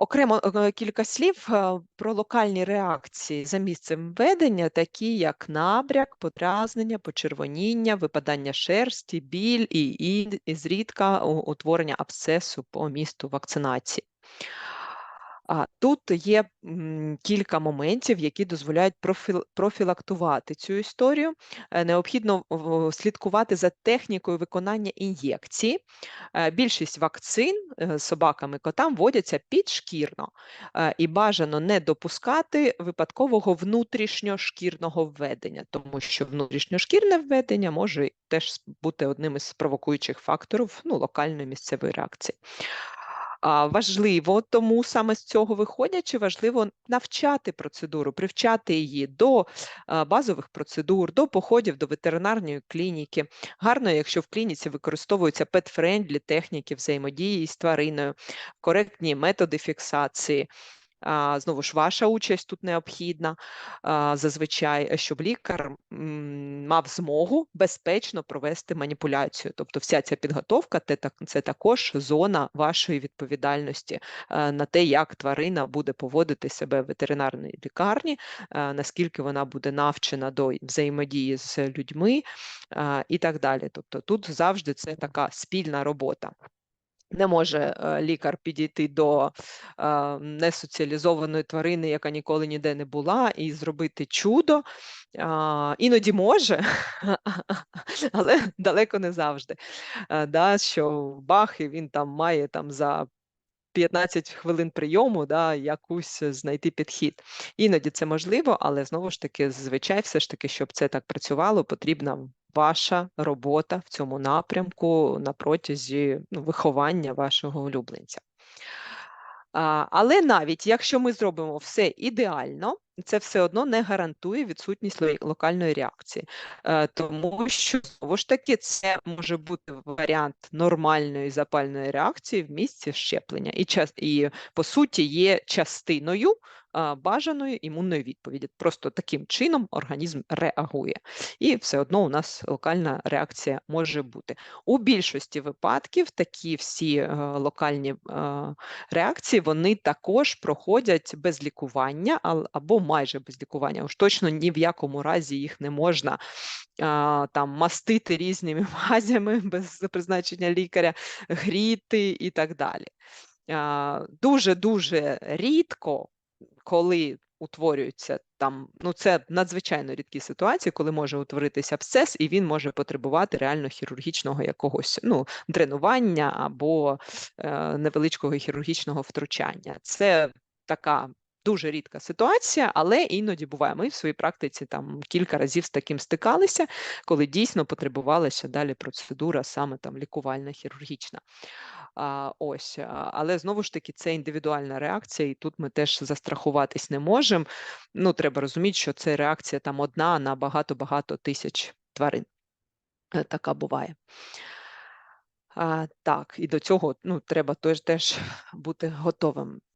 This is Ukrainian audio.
Окремо е, кілька слів е, про локальні реакції за місцем введення, такі як набряк, подразнення, почервоніння, випадання шерсті, біль і, і, і зрідка утворення абсцесу по місту вакцинації. Тут є кілька моментів, які дозволяють профіл, профілактувати цю історію. Е, Необхідно слідкувати за технікою виконання ін'єкції. Е, Більшість вакцин е, собакам і котам вводяться підшкірно і бажано не допускати випадкового внутрішньошкірного введення, тому що внутрішньошкірне введення може теж бути одним із провокуючих факторів ну, локальної місцевої реакції. Важливо, тому саме з цього виходячи, важливо навчати процедуру, привчати її до базових процедур, до походів до ветеринарної клініки. Гарно, якщо в клініці використовуються pet-friendly техніки взаємодії з твариною, коректні методи фіксації. Знову ж, ваша участь тут необхідна зазвичай, щоб лікар мав змогу безпечно провести маніпуляцію. Тобто, вся ця підготовка це також зона вашої відповідальності е, на те, як тварина буде поводити себе в ветеринарній лікарні, е, наскільки вона буде навчена до взаємодії з людьми е, і так далі. Тобто, тут завжди це така спільна робота. Не може е, лікар підійти до е, несоціалізованої тварини, яка ніколи ніде не була, і зробити чудо. Іноді може, але далеко не завжди. Е, да, що бах, і він там має там за 15 хвилин прийому да, якусь знайти підхід. Іноді це можливо, але знову ж таки, зазвичай, все ж таки, щоб це так працювало, потрібна ваша робота в цьому напрямку на протязі ну, виховання вашого улюбленця. Але навіть якщо ми зробимо все ідеально, це все одно не гарантує відсутність локальної реакції, Е, тому що знову ж таки це може бути варіант нормальної запальної реакції в місці щеплення, і час і по суті є частиною бажаної імунної відповіді. Просто таким чином організм реагує, і все одно у нас локальна реакція може бути. У більшості випадків такі всі е, локальні е, реакції вони також проходять без лікування або майже без лікування. Уж точно ні в якому разі їх не можна а, там мастити різними мазями без призначення лікаря, гріти і так далі. Дуже-дуже рідко, коли утворюється там, ну це надзвичайно рідкі ситуації, коли може утворитися абсцес, і він може потребувати реально хірургічного якогось ну, дренування або е, невеличкого хірургічного втручання. Це така дуже рідка ситуація, але іноді буває. Ми в своїй практиці там кілька разів з таким стикалися, коли дійсно потребувалася далі процедура саме там лікувальна хірургічна. А, ось, але знову ж таки, це індивідуальна реакція, і тут ми теж застрахуватись не можемо. Ну, треба розуміти, що це реакція там одна на багато-багато тисяч тварин. Е, Така буває. А, так, і до цього ну, треба теж, теж бути готовим.